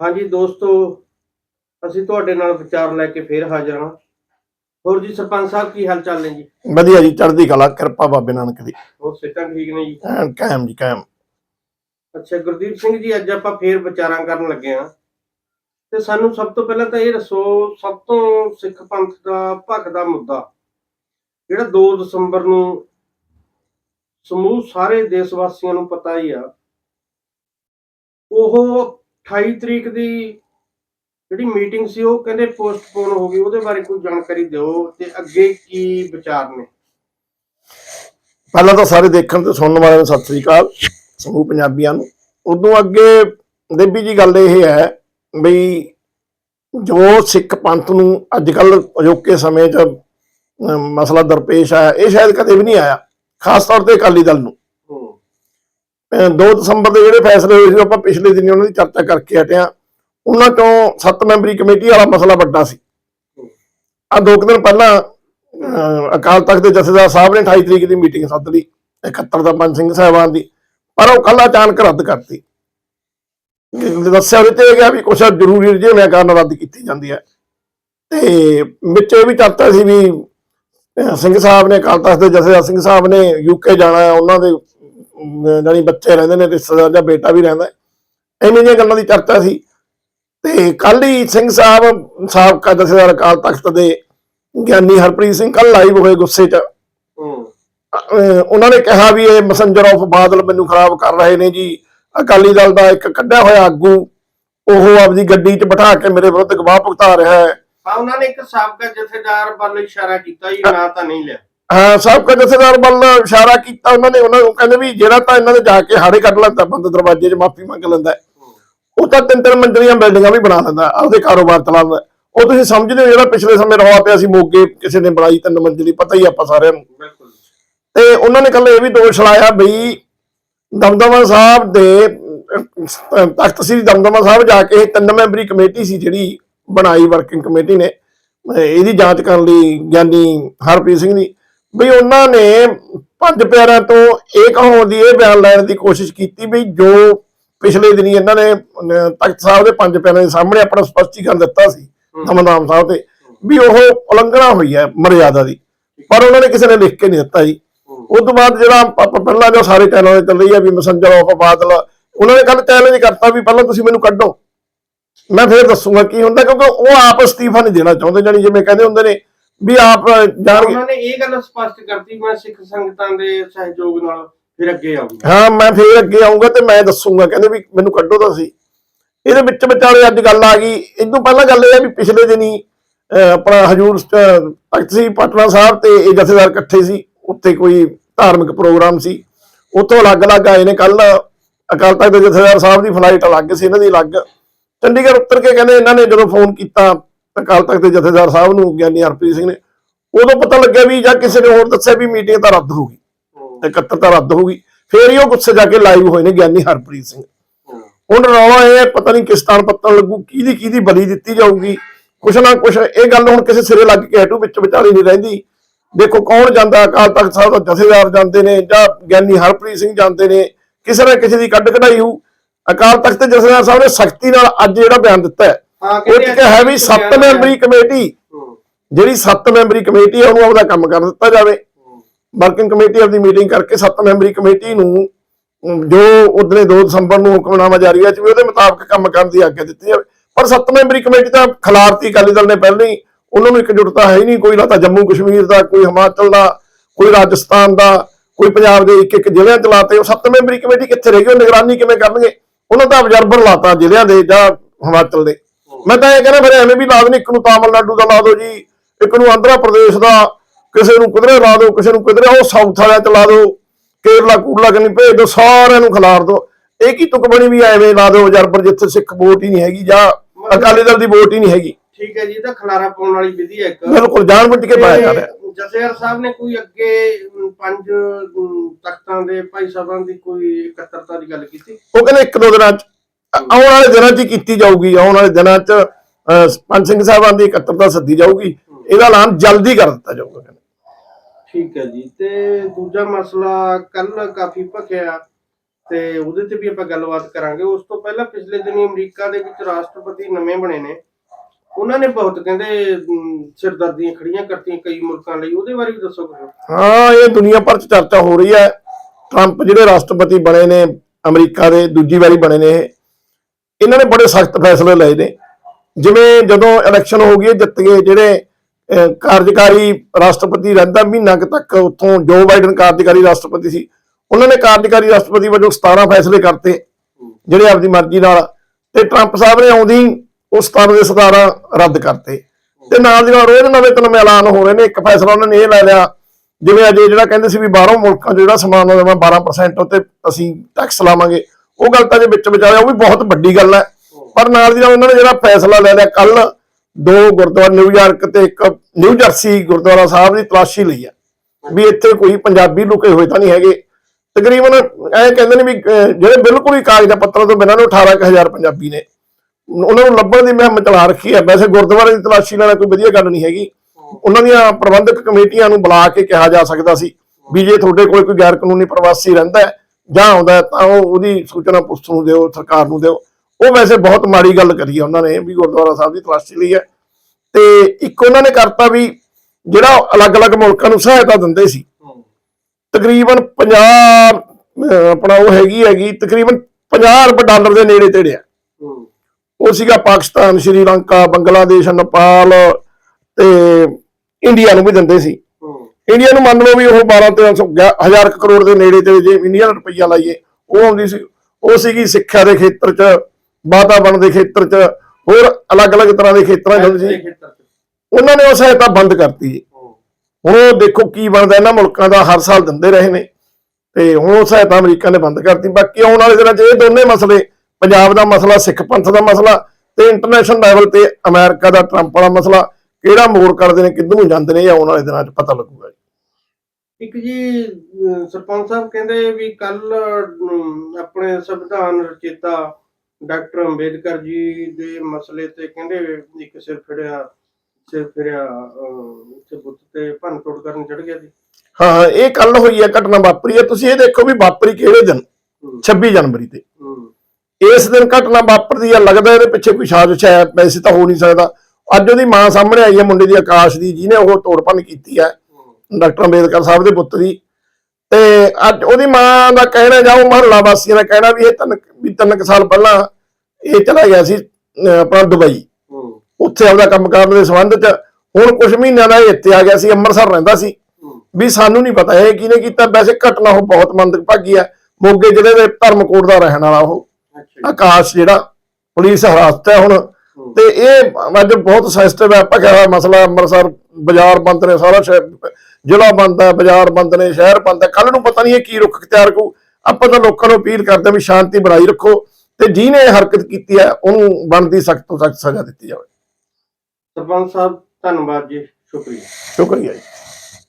ਹਾਂਜੀ ਦੋਸਤੋ ਅਸੀਂ ਤੁਹਾਡੇ ਨਾਲ ਵਿਚਾਰ ਲੈ ਕੇ ਫੇਰ ਹਾਜ਼ਰ ਹਾਂ। ਹੋਰ ਜੀ ਸਰਪੰਚ ਸਾਹਿਬ ਕੀ ਹਾਲ ਚਾਲ ਨੇ ਜੀ? ਵਧੀਆ ਜੀ ਚੜ੍ਹਦੀ ਕਲਾ ਕਿਰਪਾ ਬਾਬੇ ਨਾਨਕ ਦੀ। ਹੋਰ ਸਿਹਤਾਂ ਠੀਕ ਨੇ ਜੀ? ਐਨ ਕਾਇਮ ਜੀ ਕਾਇਮ। ਅੱਛਾ ਗੁਰਦੀਪ ਸਿੰਘ ਜੀ ਅੱਜ ਆਪਾਂ ਫੇਰ ਵਿਚਾਰਾਂ ਕਰਨ ਲੱਗੇ ਹਾਂ। ਤੇ ਸਾਨੂੰ ਸਭ ਤੋਂ ਪਹਿਲਾਂ ਤਾਂ ਇਹ ਦੱਸੋ ਸਭ ਤੋਂ ਸਿੱਖ ਪੰਥ ਦਾ ਭਖਦਾ ਮੁੱਦਾ ਜਿਹੜਾ 2 ਦਸੰਬਰ ਨੂੰ ਸਮੂਹ ਸਾਰੇ ਦੇਸ਼ ਵਾਸੀਆਂ ਨੂੰ ਪਤਾ ਹੀ ਆ ਉਹ 28 ਤਰੀਕ ਦੀ ਜਿਹੜੀ ਮੀਟਿੰਗ ਸੀ, ਉਹ ਕਹਿੰਦੇ ਪੋਸਟਪੋਨ ਹੋ ਗਈ, ਉਹਦੇ ਬਾਰੇ ਕੋਈ ਜਾਣਕਾਰੀ ਦਿਓ ਤੇ ਅੱਗੇ ਕੀ ਵਿਚਾਰ ਨੇ? ਪਹਿਲਾਂ ਤਾਂ ਸਾਰੇ ਦੇਖਣ ਤੇ ਸੁਣਨ ਵਾਲਿਆਂ ਨੂੰ ਸਤਿ ਸ੍ਰੀ ਅਕਾਲ, ਸਮੂਹ ਪੰਜਾਬੀਆਂ ਨੂੰ। ਉਦੋਂ ਅੱਗੇ ਦੇਬੀ ਜੀ ਗੱਲ ਇਹ ਹੈ ਬਈ ਜੋ ਸਿੱਖ ਪੰਥ ਨੂੰ ਅੱਜ ਕੱਲ ਅਜੋਕੇ ਸਮੇਂ 'ਚ ਮਸਲਾ ਦਰਪੇਸ਼ ਆਇਆ, ਇਹ ਸ਼ਾਇਦ ਕਦੇ ਵੀ ਨਹੀਂ ਆਇਆ, ਖਾਸ ਤੌਰ ਤੇ ਅਕਾਲੀ ਦਲ ਨੂੰ। 2 ਦਸੰਬਰ ਦੇ ਜਿਹੜੇ ਫੈਸਲੇ ਹੋਏ ਸੀ ਆਪਾਂ ਪਿਛਲੇ ਦਿਨੀ ਉਹਨਾਂ ਦੀ ਚਰਚਾ ਕਰਕੇ ਹਟਿਆ। ਉਹਨਾਂ ਚੋਂ 7 ਮੈਂਬਰੀ ਕਮੇਟੀ ਵਾਲਾ ਮਸਲਾ ਵੱਡਾ ਸੀ। ਆ ਦੋ ਕੁ ਦਿਨ ਪਹਿਲਾਂ ਅਕਾਲ ਤਖਤ ਦੇ ਜਥੇਦਾਰ ਸਾਹਿਬ ਨੇ 28 ਤਰੀਕ ਦੀ ਮੀਟਿੰਗ ਸੱਦ ਲਈ 71 ਦਾ ਪੰਜ ਸਿੰਘ ਸਾਹਿਬਾਨ ਦੀ। ਪਰ ਉਹ ਕੱਲ ਅਚਾਨਕ ਰੱਦ ਕਰਤੀ। ਦੱਸਿਆ ਉਹਦੇ ਤੇ ਗਿਆ ਵੀ ਕੁਛ ਜ਼ਰੂਰੀ ਰੁਝੇਵਿਆਂ ਕਾਰਨ ਰੱਦ ਕੀਤੀ ਜਾਂਦੀ ਹੈ। ਤੇ ਵਿੱਚ ਇਹ ਵੀ ਚਰਚਾ ਸੀ ਵੀ ਸਿੰਘ ਸਾਹਿਬ ਨੇ, ਅਕਾਲ ਤਖਤ ਦੇ ਜਥੇਦਾਰ ਸਿੰਘ ਸਾਹਿਬ ਨੇ ਯੂਕੇ ਜਾਣਾ ਹੈ, ਉਹਨਾਂ ਦੇ ਜਾਣੀ ਬੱਚੇ ਰਹਿੰਦੇ ਨੇ ਰਿਸ਼ਤੇਦਾਰ ਜਾਂ ਬੇਟਾ ਵੀ ਰਹਿੰਦਾ। ਇੰਨੀਆਂ ਜਿਹੀਆਂ ਗੱਲਾਂ ਦੀ ਚਰਚਾ ਸੀ। ਤੇ ਕੱਲ ਹੀ ਸਿੰਘ ਸਾਹਿਬ ਸਾਬਕਾ ਜਥੇਦਾਰ ਅਕਾਲ ਤਖਤ ਦੇ ਗਿਆਨੀ ਹਰਪ੍ਰੀਤ ਸਿੰਘ ਕੱਲ ਲਾਈਵ ਹੋਏ ਗੁੱਸੇ 'ਚ। ਉਹਨਾਂ ਨੇ ਕਿਹਾ ਵੀ ਇਹ ਮੈਸੇਂਜਰ ਆਫ ਬਾਦਲ ਮੈਨੂੰ ਖਰਾਬ ਕਰ ਰਹੇ ਨੇ ਜੀ। ਅਕਾਲੀ ਦਲ ਦਾ ਇੱਕ ਕੱਢਿਆ ਹੋਇਆ ਆਗੂ ਉਹ ਆਪਦੀ ਗੱਡੀ 'ਚ ਬਿਠਾ ਕੇ ਮੇਰੇ ਵਿਰੁੱਧ ਗਵਾਹ ਭੁਗਤਾ ਰਿਹਾ ਹੈ। ਹਾਂ ਉਹਨਾਂ ਨੇ ਇੱਕ ਸਾਬਕਾ ਜਥੇਦਾਰ ਵੱਲ ਇਸ਼ਾਰਾ ਕੀਤਾ ਜੀ ਨਾਂ ਤਾਂ ਨਹੀਂ ਲਿਆ। ਹਾਂ ਸਾਬਕਾ ਜਥੇਦਾਰ ਵੱਲ ਇਸ਼ਾਰਾ ਕੀਤਾ ਉਹਨਾਂ ਨੇ ਉਹਨਾਂ ਨੂੰ ਕਹਿੰਦੇ ਵੀ ਜਿਹੜਾ ਤਾਂ ਇਹਨਾਂ ਦੇ ਜਾ ਕੇ ਹਾੜੇ ਕੱਢ ਲੈਂਦਾ ਬੰਦ ਦਰਵਾਜ਼ੇ 'ਚ ਮਾਫੀ ਮੰਗ ਲੈਂਦਾ ਉਹ ਤਾਂ ਤਿੰਨ ਤਿੰਨ ਮੰਜ਼ਲੀਆਂ ਬਿਲਡਿੰਗਾਂ ਵੀ ਬਣਾ ਲੈਂਦਾ ਆਪਦੇ ਕਾਰੋਬਾਰ ਚਲਾਉਂਦਾ। ਉਹ ਤੁਸੀਂ ਸਮਝਦੇ ਹੋ ਜਿਹੜਾ ਪਿਛਲੇ ਸਮੇਂ ਰੌਲਾ ਪਿਆ ਸੀ ਮੋਗੇ ਕਿਸੇ ਨੇ ਬਣਾਈ ਤਿੰਨ ਮੰਜ਼ਲੀ ਪਤਾ ਹੀ ਆਪਾਂ ਸਾਰਿਆਂ ਨੂੰ। ਤੇ ਉਹਨਾਂ ਨੇ ਕੱਲ ਇਹ ਵੀ ਦੋਸ਼ ਲਾਇਆ ਬਈ ਦਮਦਮਾ ਸਾਹਿਬ ਦੇ ਤਖਤ ਸ੍ਰੀ ਦਮਦਮਾ ਸਾਹਿਬ ਜਾ ਕੇ ਤਿੰਨ ਮੈਂਬਰੀ ਕਮੇਟੀ ਸੀ ਜਿਹੜੀ ਬਣਾਈ ਵਰਕਿੰਗ ਕਮੇਟੀ ਨੇ ਇਹਦੀ ਜਾਂਚ ਕਰਨ ਲਈ ਗਿਆਨੀ ਹਰਪ੍ਰੀਤ ਸਿੰਘ ਦੀ। ਬਈ ਉਹਨਾਂ ਨੇ ਪੰਜ ਪਿਆਰਿਆਂ ਤੋਂ ਏਕ ਹੋਣ ਦੀ ਇਹ ਬਿਆਨ ਲੈਣ ਦੀ ਕੋਸ਼ਿਸ਼ ਕੀਤੀ ਵੀ ਜੋ ਪਿਛਲੇ ਦਿਨੀ ਇਹਨਾਂ ਨੇ ਤਖਤ ਸਾਹਿਬ ਦੇ ਪੰਜ ਪਿਆਰਿਆਂ ਦੇ ਸਾਹਮਣੇ ਆਪਣਾ ਸਪਸ਼ਟੀਕਰਨ ਦਿੱਤਾ ਸੀ ਦਮਦਮਾ ਸਾਹਿਬ ਤੇ ਵੀ ਉਹ ਉਲੰਘਣਾ ਹੋਈ ਹੈ ਮਰਿਆਦਾ ਦੀ। ਪਰ ਉਹਨਾਂ ਨੇ ਕਿਸੇ ਨੇ ਲਿਖ ਕੇ ਨਹੀਂ ਦਿੱਤਾ ਜੀ। ਉਸ ਤੋਂ ਬਾਅਦ ਜਿਹੜਾ ਪਹਿਲਾਂ ਜੋ ਸਾਰੇ ਚੈਨਲ ਤੇ ਚੱਲ ਰਹੀ ਆ ਵੀ ਮੈਸੇਂਜਰ ਆਫ ਬਾਦਲ ਉਹਨਾਂ ਨੇ ਕੱਲ ਚੈਲੰਜ ਕਰਤਾ ਵੀ ਪਹਿਲਾਂ ਤੁਸੀਂ ਮੈਨੂੰ ਕੱਢੋ। ਮੈਂ ਫੇਰ ਦੱਸੂਗਾ ਕੀ ਹੁੰਦਾ ਕਿਉਂਕਿ ਉਹ ਆਪ ਅਸਤੀਫਾ ਨਹੀਂ ਦੇਣਾ ਚਾਹੁੰਦੇ ਜਾਨੀ ਜਿਵੇਂ ਕਹਿੰਦੇ ਹੁੰਦੇ ਨੇ ਵੀ ਆਪ ਜਾਣਗੇ ਉਹਨਾਂ ਨੇ ਇਹ ਗੱਲ ਸਪਸ਼ਟ ਕਰਤੀ ਮੈਂ ਸਿੱਖ ਸੰਗਤਾਂ ਦੇ ਸਹਿਯੋਗ ਨਾਲ ਫਿਰ ਅੱਗੇ ਆਉਂਗਾ ਹਾਂ ਮੈਂ ਫੇਰ ਅੱਗੇ ਆਉਂਗਾ ਤੇ ਮੈਂ ਦੱਸੂਗਾ। ਕਹਿੰਦੇ ਵੀ ਮੈਨੂੰ ਕੱਢੋ ਤਾਂ ਸੀ ਇਹਦੇ ਵਿੱਚ ਵਿਚਾਲੇ ਅੱਜ ਗੱਲ ਆ ਗਈ। ਇਦੋਂ ਪਹਿਲਾਂ ਗੱਲ ਇਹ ਆ ਵੀ ਪਿਛਲੇ ਦਿਨੀ ਅਹ, ਆਪਣਾ ਹਜੂਰ ਸ- ਤਖਤ ਸ੍ਰੀ ਪਟਨਾ ਸਾਹਿਬ ਤੇ ਇਹ ਜਥੇਦਾਰ ਇਕੱਠੇ ਸੀ। ਉੱਥੇ ਕੋਈ ਧਾਰਮਿਕ ਪ੍ਰੋਗਰਾਮ ਸੀ। ਉੱਥੋਂ ਅਲੱਗ-ਅਲੱਗ ਆਏ ਨੇ। ਕੱਲ ਅਕਾਲ ਤਖਤ ਦੇ ਜਥੇਦਾਰ ਸਾਹਿਬ ਦੀ ਫਲਾਈਟ ਅਲੱਗ ਸੀ। ਇਹਨਾਂ ਦੀ ਅਲੱਗ। ਚੰਡੀਗੜ੍ਹ ਉੱਤਰ ਕੇ ਕਹਿੰਦੇ ਇਹਨਾਂ ਨੇ ਜਦੋਂ ਫੋਨ ਕੀਤਾ ਅਕਾਲ ਤਖਤ ਦੇ ਜਥੇਦਾਰ ਸਾਹਿਬ ਨੂੰ ਗਿਆਨੀ ਹਰਪ੍ਰੀਤ ਸਿੰਘ ਨੇ ਉਦੋਂ ਪਤਾ ਲੱਗਿਆ ਵੀ ਜਾਂ ਕਿਸੇ ਨੇ ਹੋਰ ਦੱਸਿਆ ਵੀ ਮੀਟਿੰਗ ਤਾਂ ਰੱਦ ਹੋ ਗਈ ਇਕੱਤਰਤਾ ਰੱਦ ਹੋ ਗਈ। ਫੇਰ ਹੀ ਉਹ ਗੁੱਸੇ ਜਾ ਕੇ ਲਾਈਵ ਹੋਏ ਨੇ ਗਿਆਨੀ ਹਰਪ੍ਰੀਤ ਸਿੰਘ। ਹੁਣ ਰੌਲਾ ਇਹ ਪਤਾ ਨਹੀਂ ਕਿਸ ਤਰ੍ਹਾਂ ਪੱਤਣ ਲੱਗੂ ਕਿਹਦੀ ਕਿਹਦੀ ਬਲੀ ਦਿੱਤੀ ਜਾਊਗੀ। ਕੁਛ ਨਾ ਕੁਛ ਇਹ ਗੱਲ ਹੁਣ ਕਿਸੇ ਸਿਰੇ ਲੱਗ ਕੇ ਹਟੂ ਵਿੱਚ ਵਿਚਾਲੀ ਨਹੀਂ ਰਹਿੰਦੀ। ਦੇਖੋ ਕੌਣ ਜਾਂਦਾ ਅਕਾਲ ਤਖਤ ਸਾਹਿਬ ਦਾ ਜਥੇਦਾਰ ਜਾਂਦੇ ਨੇ ਜਾਂ ਗਿਆਨੀ ਹਰਪ੍ਰੀਤ ਸਿੰਘ ਜਾਂਦੇ ਨੇ। ਕਿਸੇ ਨਾ ਕਿਸੇ ਦੀ ਕੱਢ ਕਢਾਈ ਹੋਊ। ਅਕਾਲ ਤਖਤ ਦੇ ਜਥੇਦਾਰ ਸਾਹਿਬ ਨੇ ਸਖਤੀ ਨਾਲ ਅੱਜ ਜਿਹੜਾ ਬਿਆਨ ਦਿੱਤਾ ਹੈ ਹਾਂ ਉਹ ਚ ਹੈ ਵੀ ਸੱਤ ਮੈਂਬਰੀ ਕਮੇਟੀ। ਹੂੰ, ਜਿਹੜੀ ਸੱਤ ਮੈਂਬਰੀ ਕਮੇਟੀ ਹੈ ਉਹਨੂੰ ਆਪਦਾ ਕੰਮ ਕਰ ਦਿੱਤਾ ਜਾਵੇ। ਹੂੰ, ਵਰਕਿੰਗ ਕਮੇਟੀ ਆਪਦੀ ਮੀਟਿੰਗ ਕਰਕੇ ਸੱਤ ਮੈਂਬਰੀ ਕਮੇਟੀ ਨੂੰ ਅਮ, ਜੋ ਉਦਨੇ 2 ਦਸੰਬਰ ਨੂੰ ਹੁਕਮਨਾਮਾ ਜਾਰੀ ਹੈ ਵੀ ਉਹਦੇ ਮੁਤਾਬਕ ਕੰਮ ਕਰਨ ਦੀ ਆਗਿਆ ਦਿੱਤੀ ਜਾਵੇ। ਪਰ ਸੱਤ ਮੈਂਬਰੀ ਕਮੇਟੀ ਤਾਂ ਖਿਲਾਰਤੀ ਅਕਾਲੀ ਦਲ ਨੇ ਪਹਿਲਾਂ ਹੀ ਉਹਨਾਂ ਨੂੰ ਇਕਜੁੱਟਤਾ ਹੈ ਹੀ ਨਹੀਂ। ਕੋਈ ਨਾ ਤਾਂ ਜੰਮੂ ਕਸ਼ਮੀਰ ਦਾ ਕੋਈ ਹਿਮਾਚਲ ਦਾ ਕੋਈ ਰਾਜਸਥਾਨ ਦਾ ਕੋਈ ਪੰਜਾਬ ਦੇ ਇੱਕ ਇੱਕ ਜ਼ਿਲ੍ਹਿਆਂ ਚ ਲਾਤੇ। ਉਹ ਸੱਤ ਮੈਂਬਰੀ ਕਮੇਟੀ ਕਿੱਥੇ ਰਹਿ ਗਈ ਉਹ ਨਿਗਰਾਨੀ ਕਿਵੇਂ ਕਰਨਗੇ? ਉਹਨਾਂ ਦਾ ਅਬਜ਼ਰਵਰ ਲਾਤਾ ਜ਼ਿਲ੍ਹਿਆਂ ਦੇ ਜਾਂ ਹਿਮਾਚਲ ਦੇ। ਮੈਂ ਤਾਂ ਇਹ ਕਹਿੰਦਾ ਫਿਰ ਐਵੇਂ ਵੀ ਲਾ ਦੇਣ ਇੱਕ ਨੂੰ ਤਾਮਿਲਨਾਡੂ ਦਾ ਲਾ ਦਿਓ ਜੀ ਇੱਕ ਨੂੰ ਆਂਧਰਾ ਪ੍ਰਦੇਸ਼ ਦਾ ਕਿਸੇ ਨੂੰ ਕਿਧਰੇ ਲਾ ਦਿਓ ਕਿਸੇ ਨੂੰ ਕਿਧਰੇ ਉਹ ਸਾਊਥ ਵਾਲਿਆਂ ਚ ਲਾ ਦਿਓ ਕੇਰਲਾ ਕੂਰਲਾ ਕਨੀ ਭੇਜ ਦਿਓ ਸਾਰਿਆਂ ਨੂੰ ਖਿਲਾਰ ਦਿਓ। ਇਹ ਕੀ ਤੁਕ ਬਣੀ ਵੀ ਐਵੇਂ ਲਾ ਦਿਓ ਅਬਜ਼ਰਵਰ ਜਿੱਥੇ ਸਿੱਖ ਵੋਟ ਹੀ ਨਹੀਂ ਹੈਗੀ ਜਾਂ ਅਕਾਲੀ ਦਲ ਦੀ ਵੋਟ ਹੀ ਨਹੀਂ ਹੈਗੀ। ਠੀਕ ਹੈ ਜੀ ਇਹ ਤਾਂ ਖਲਾਰਾ ਪਾਉਣ ਵਾਲੀ ਵਿਧੀ ਹੈ ਇੱਕ। ਬਿਲਕੁਲ ਜਾਣ ਬੁੱਝ ਕੇ ਪਾਇਆ ਜਾ ਰਿਹਾ। ਜਥੇਦਾਰ ਸਾਹਿਬ ਨੇ ਕੋਈ ਅੱਗੇ ਪੰਜ ਤਖਤਾਂ ਦੇ ਭਾਈ ਸਾਹਿਬਾਂ ਦੀ ਕੋਈ ਇਕੱਤਰਤਾ ਦੀ ਗੱਲ ਕੀਤੀ? ਉਹ ਕਹਿੰਦੇ ਇੱਕ ਦੋ ਦਿਨਾਂ ਚ ਆਉਣ ਵਾਲੇ ਦਿਨਾਂ 'ਚ ਕੀਤੀ ਜਾਊਗੀ ਆਉਣ ਵਾਲੇ ਦਿਨਾਂ 'ਚ ਪੰਜ ਸਿੰਘ ਸਾਹਿਬਾਨ ਦੀ ਇਕੱਤਰਤਾ ਸੱਦੀ ਜਾਊਗੀ ਇਹਦਾ ਐਲਾਨ ਜਲਦੀ ਕਰ ਦਿੱਤਾ ਜਾਊਗਾ ਕਹਿੰਦੇ। ਠੀਕ ਹੈ ਜੀ ਤੇ ਦੂਜਾ ਮਸਲਾ ਕੱਲ ਕਾਫੀ ਭਖਿਆ ਤੇ ਉਹਦੇ ਤੇ ਵੀ ਆਪਾਂ ਗੱਲਬਾਤ ਕਰਾਂਗੇ। ਉਸ ਤੋਂ ਪਹਿਲਾਂ ਪਿਛਲੇ ਦਿਨੀ ਅਮਰੀਕਾ ਦੇ ਵਿੱਚ ਰਾਸ਼ਟਰਪਤੀ ਨਵੇਂ ਬਣੇ ਨੇ। ਉਹਨਾਂ ਨੇ ਬਹੁਤ ਕਹਿੰਦੇ ਸਿਰਦਰਦੀਆਂ ਖੜੀਆਂ ਕਰਤੀਆਂ ਕਈ ਮੁਲਕਾਂ ਲਈ। ਉਹਦੇ ਬਾਰੇ ਵੀ ਦੱਸੋ ਕੁਝ। ਹਾਂ ਇਹ ਦੁਨੀਆ ਭਰ ਚ ਚਰਚਾ ਹੋ ਰਹੀ ਹੈ। ਟਰੰਪ ਜਿਹੜੇ ਰਾਸ਼ਟਰਪਤੀ ਬਣੇ ਨੇ ਅਮਰੀਕਾ ਦੇ ਦੂਜੀ ਵਾਰੀ ਬਣੇ ਨੇ ਇਹ ਇਹਨਾਂ ਨੇ ਬੜੇ ਸਖਤ ਫੈਸਲੇ ਲਏ ਨੇ। ਜਿਵੇਂ ਜਦੋਂ ਇਲੈਕਸ਼ਨ ਹੋ ਗਈ ਜਿੱਤ ਗਏ ਜਿਹੜੇ ਕਾਰਜਕਾਰੀ ਰਾਸ਼ਟਰਪਤੀ ਰਹਿੰਦਾ, ਮਹੀਨਾ ਕੁ ਤੱਕ ਉੱਥੋਂ ਜੋ ਬਾਈਡਨ ਕਾਰਜਕਾਰੀ ਰਾਸ਼ਟਰਪਤੀ ਸੀ। ਉਹਨਾਂ ਨੇ ਕਾਰਜਕਾਰੀ ਰਾਸ਼ਟਰਪਤੀ ਵਜੋਂ 17 ਫੈਸਲੇ ਕਰਤੇ, ਜਿਹੜੇ ਆਪਦੀ ਮਰਜ਼ੀ ਨਾਲ। ਤੇ ਟਰੰਪ ਸਾਹਿਬ ਨੇ ਆਉਂਦੀ ਉਹ 17 ਦੇ 17 ਰੱਦ ਕਰਤੇ। ਤੇ ਨਾਲ ਦੀ ਨਾਲ ਰੋਜ਼ ਨਵੇਂ ਤੋਂ ਐਲਾਨ ਹੋ ਰਹੇ ਨੇ। ਇੱਕ ਫੈਸਲਾ ਉਹਨਾਂ ਨੇ ਇਹ ਲੈ ਲਿਆ, ਜਿਵੇਂ ਅਜੇ ਜਿਹੜਾ ਕਹਿੰਦੇ ਸੀ ਵੀ ਬਾਹਰੋਂ ਮੁਲਕਾਂ 'ਚ ਜਿਹੜਾ ਸਮਾਨ ਆਉਂਦਾ 12% ਉੱਤੇ ਅਸੀਂ ਟੈਕਸ ਲਾਵਾਂਗੇ। ਉਹ ਗੱਲ ਤਾਂ ਜੇ ਵਿੱਚ ਵਿਚਾਰਿਆ ਉਹ ਵੀ ਬਹੁਤ ਵੱਡੀ ਗੱਲ ਹੈ। ਪਰ ਨਾਲ ਦੀ ਨਾਲ ਉਹਨਾਂ ਨੇ ਜਿਹੜਾ ਫੈਸਲਾ ਲੈ ਲਿਆ ਕੱਲ ਦੋ ਗੁਰਦੁਆਰਾ ਨਿਊਯਾਰਕ ਤੇ ਇੱਕ ਨਿਊ ਜਰਸੀ ਗੁਰਦੁਆਰਾ ਸਾਹਿਬ ਦੀ ਤਲਾਸ਼ੀ ਲਈ ਹੈ। ਵੀ ਇੱਥੇ ਕੋਈ ਪੰਜਾਬੀ ਲੁਕੇ ਹੋਏ ਤਾਂ ਨਹੀਂ ਹੈਗੇ। ਤਕਰੀਬਨ ਐ ਕਹਿੰਦੇ ਨੇ ਵੀ ਜਿਹੜੇ ਬਿਲਕੁਲ ਹੀ ਕਾਗਜ਼ਾਂ ਪੱਤਰਾਂ ਤੋਂ ਬਿਨਾਂ ਨੇ 18000 ਪੰਜਾਬੀ ਨੇ। ਉਹਨਾਂ ਨੂੰ ਲੱਭਣ ਦੀ ਮੈਂ ਮਚਲਾ ਰੱਖੀ ਹੈ। ਵੈਸੇ ਗੁਰਦੁਆਰੇ ਦੀ ਤਲਾਸ਼ੀ ਲੈਣਾ ਕੋਈ ਵਧੀਆ ਗੱਲ ਨਹੀਂ ਹੈਗੀ। ਉਹਨਾਂ ਦੀਆਂ ਪ੍ਰਬੰਧਕ ਕਮੇਟੀਆਂ ਨੂੰ ਬੁਲਾ ਕੇ ਕਿਹਾ ਜਾ ਸਕਦਾ ਸੀ ਵੀ ਜੇ ਤੁਹਾਡੇ ਕੋਲ ਕੋਈ ਗੈਰ ਕਾਨੂੰਨੀ ਪ੍ਰਵਾਸੀ ਰਹਿੰਦਾ ਹੈ ਜਾਂ ਆਉਂਦਾ ਤਾਂ ਉਹ ਉਹਦੀ ਸੂਚਨਾ ਪੁਲਿਸ ਨੂੰ ਦਿਓ, ਸਰਕਾਰ ਨੂੰ ਦਿਓ। ਉਹ ਵੈਸੇ ਬਹੁਤ ਮਾੜੀ ਗੱਲ ਕਰੀ ਹੈ ਉਹਨਾਂ ਨੇ ਵੀ ਗੁਰਦੁਆਰਾ ਸਾਹਿਬ ਦੀ ਤਲਾਸ਼ੀ ਲਈ ਹੈ। ਤੇ ਇੱਕ ਉਹਨਾਂ ਨੇ ਕਰਤਾ ਵੀ ਜਿਹੜਾ ਅਲੱਗ-ਅਲੱਗ ਮੁਲਕਾਂ ਨੂੰ ਸਹਾਇਤਾ ਦਿੰਦੇ ਸੀ। ਤਕਰੀਬਨ 50 ਆਪਣਾ ਉਹ ਹੈਗੀ ਹੈਗੀ, ਤਕਰੀਬਨ 50 ਅਰਬ ਡਾਲਰ ਦੇ ਨੇੜੇ ਤੇੜੇ ਆ ਉਹ ਸੀਗਾ ਪਾਕਿਸਤਾਨ, ਸ਼੍ਰੀਲੰਕਾ, ਬੰਗਲਾਦੇਸ਼, ਨੇਪਾਲ ਤੇ ਇੰਡੀਆ ਨੂੰ ਵੀ ਦਿੰਦੇ ਸੀ। ਇੰਡੀਆ ਨੂੰ ਮੰਨ ਲਓ ਵੀ ਉਹ 12 1300 ਹਜ਼ਾਰ ਕਰੋੜ ਦੇ ਨੇੜੇ ਤੇ ਜੇ ਇੰਡੀਅਨ ਰੁਪਈਆ ਲਾਈਏ ਉਹ ਆਉਂਦੀ ਸੀ। ਉਹ ਸੀਗੀ ਸਿੱਖਿਆ ਦੇ ਖੇਤਰ 'ਚ ਵਾਤਾਵਰਣ ਦੇ ਖੇਤਰ 'ਚ ਹੋਰ ਅਲੱਗ-ਅਲੱਗ ਤਰ੍ਹਾਂ ਦੇ ਖੇਤਰਾਂ 'ਚ ਹੁੰਦੀ ਸੀ। ਉਹਨਾਂ ਨੇ ਉਹ ਸਹਾਇਤਾ ਬੰਦ ਕਰਤੀ। ਹੁਣ ਉਹ ਦੇਖੋ ਕੀ ਬਣਦਾ ਇਹਨਾਂ ਮੁਲਕਾਂ ਦਾ ਹਰ ਸਾਲ ਦਿੰਦੇ ਰਹੇ ਨੇ। ਤੇ ਹੁਣ ਉਹ ਸਹਾਇਤਾ ਅਮਰੀਕਾ ਨੇ ਬੰਦ ਕਰਤੀ। ਬਾਕੀ ਆਉਣ ਵਾਲੇ ਦਿਨਾਂ 'ਚ ਇਹ ਦੋਨੇ ਮਸਲੇ ਪੰਜਾਬ ਦਾ ਮਸਲਾ ਸਿੱਖ ਪੰਥ ਦਾ ਮਸਲਾ ਤੇ ਇੰਟਰਨੈਸ਼ਨਲ ਲੈਵਲ ਤੇ ਅਮਰੀਕਾ ਦਾ ਟਰੰਪ ਵਾਲਾ ਮਸਲਾ ਕਿਹੜਾ ਮੋੜ ਕਰਦੇ ਨੇ ਕਿੱਧਰ ਨੂੰ ਜਾਂਦੇ ਨੇ ਇਹ ਆਉਣ ਵਾਲੇ ਦਿਨਾਂ 'ਚ ਪਤਾ ਲੱਗੂਗਾ ਇੱਕ ਜੀ ਸਰਪੰਚ ਸਾਹਿਬ ਕਹਿੰਦੇ ਵੀ ਕੱਲ ਆਪਣੇ ਸੰਵਿਧਾਨ ਰਚੇਤਾ ਡਾਕਟਰ ਅੰਬੇਦਕਰ ਜੀ ਦੇ ਮਸਲੇ ਤੇ ਕਹਿੰਦੇ ਇੱਕ ਸਿਰ ਫਿਰਿਆ ਸਿਰ ਫਿਰਿਆ ਉੱਥੇ ਬੁੱਤ ਤੇ ਭੰਨ ਤੋੜ ਕਰਨ ਚੜ ਗਿਆ ਸੀ ਹਾਂ ਇਹ ਕੱਲ ਹੋਈ ਹੈ ਘਟਨਾ ਵਾਪਰੀ ਹੈ। ਤੁਸੀਂ ਇਹ ਦੇਖੋ ਵੀ ਵਾਪਰੀ ਕਿਹੜੇ ਦਿਨ? ਹਮ, 26 ਜਨਵਰੀ ਤੇ। ਇਸ ਦਿਨ ਘਟਨਾ ਵਾਪਰਦੀ ਆ ਲੱਗਦਾ ਇਹਦੇ ਪਿੱਛੇ ਕੋਈ ਸਾਜ਼ਿਸ਼ ਹੈ ਵੈਸੇ ਤਾਂ ਹੋ ਨਹੀਂ ਸਕਦਾ। ਅੱਜ ਉਹਦੀ ਮਾਂ ਸਾਹਮਣੇ ਆਈ ਹੈ ਮੁੰਡੇ ਦੀ ਆਕਾਸ਼ ਦੀ ਜਿਹਨੇ ਉਹ ਤੋੜਪੰਨ ਕੀਤੀ ਹੈ। ਡਾਕਟਰ ਅੰਬੇਦਕਰ ਸਾਹਿਬ ਦੇ ਪੁੱਤ ਦੀ ਤੇ ਅੱਜ ਉਹਦੀ ਮਾਂ ਦਾ ਕਹਿਣਾ ਜਾਂ ਉਹ ਮਹੱਲਾ ਵਾਸੀਆਂ ਦਾ ਕਹਿਣਾ ਵੀ ਇਹ ਤਿੰਨ ਵੀ ਤਿੰਨ ਕੁ ਸਾਲ ਪਹਿਲਾਂ ਇਹ ਚਲਾ ਗਿਆ ਸੀ ਆਪਣਾ ਦੁਬਈ। ਉੱਥੇ ਆਪਦਾ ਕੰਮ ਕਰਨ ਦੇ ਸੰਬੰਧ 'ਚ ਹੁਣ ਕੁਝ ਮਹੀਨਿਆਂ ਦਾ ਇੱਥੇ ਆ ਗਿਆ ਸੀ ਅੰਮ੍ਰਿਤਸਰ ਰਹਿੰਦਾ ਸੀ। ਵੀ ਸਾਨੂੰ ਨਹੀਂ ਪਤਾ ਇਹ ਕਿਹਨੇ ਕੀਤਾ ਵੈਸੇ ਘਟਨਾ ਉਹ ਬਹੁਤ ਮੰਦਭਾਗੀ ਹੈ ਮੋਗੇ ਜ਼ਿਲ੍ਹੇ ਦੇ ਧਰਮਕੋਟ ਦਾ ਰਹਿਣ ਵਾਲਾ ਉਹ। ਆਕਾਸ਼ ਜਿਹੜਾ ਪੁਲਿਸ ਹਿਰਾਸਤ ਹੈ ਹੁਣ। ਤੇ ਇਹ ਅੱਜ ਬਹੁਤ ਸੈਂਸਿਟਿਵ ਹੈ ਹੋਇਆ ਮਸਲਾ ਅੰਮ੍ਰਿਤਸਰ ਬਾਜ਼ਾਰ ਬੰਦ ਨੇ ਸਾਰਾ ਸ਼ਹਿਰ ਜ਼ਿਲ੍ਹਾ ਬੰਦ ਹੈ ਬਾਜ਼ਾਰ ਬੰਦ ਨੇ ਸ਼ਹਿਰ ਬੰਦ ਹੈ। ਕੱਲ ਨੂੰ ਪਤਾ ਨਹੀਂ ਇਹ ਕੀ ਰੁੱਖ ਅਖਤਿਆਰ ਕਰੂ। ਆਪਾਂ ਤਾਂ ਲੋਕਾਂ ਨੂੰ ਅਪੀਲ ਕਰਦੇ ਹਾਂ ਵੀ ਸ਼ਾਂਤੀ ਬਣਾਈ ਰੱਖੋ ਤੇ ਜਿਹਨੇ ਇਹ ਹਰਕਤ ਕੀਤੀ ਹੈ ਉਹਨੂੰ ਬਣਦੀ ਸਖਤ ਤੋਂ ਸਖਤ ਸਜ਼ਾ ਦਿੱਤੀ ਜਾਵੇ। ਸਰਪੰਚ ਸਾਹਿਬ ਧੰਨਵਾਦ ਜੀ ਸ਼ੁਕਰੀਆ। ਸ਼ੁਕਰੀਆ ਜੀ।